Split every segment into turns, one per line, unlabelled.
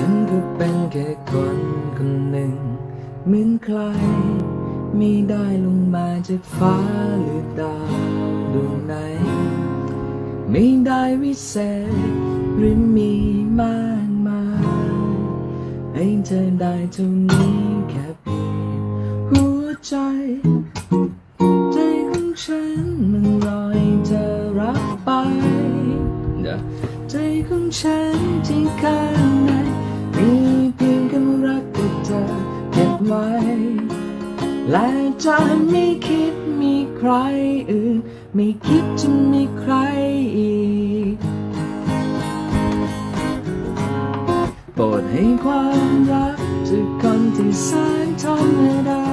ฉันก็เป็นแค่คนคนหนึ่งเหมือนใคร ไม่ได้ลงมาจากฟ้าหรือดาวดวงไหน ไม่ได้วิเศษหรือมีมากมายให้เธอได้เท่านี้แค่เพียงหัวใจ ใจของฉันมันรอให้เธอรับไป ใจของฉันที่ข้างใน มีเพียงคำรักกับเธอเก็บไว้ และจะไม่คิดมีใครอื่น ไม่คิดจะมีใครอีก โปรดให้ความรักจากคนที่แสนธรรมดา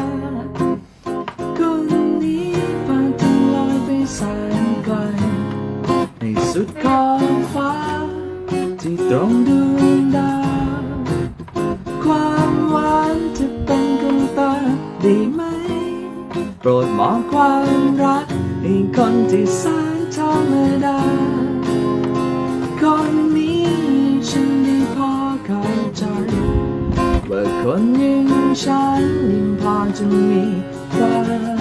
คนนี้พาเธอลอยไปแสนไกลในสุดขอบฟ้าที่ตรงดวง โปรดมองความรักให้คนที่แสนธรรมดา คนนี้ฉันได้พอเข้าใจว่าคนอย่างฉันยิ่งพอจะมีใคร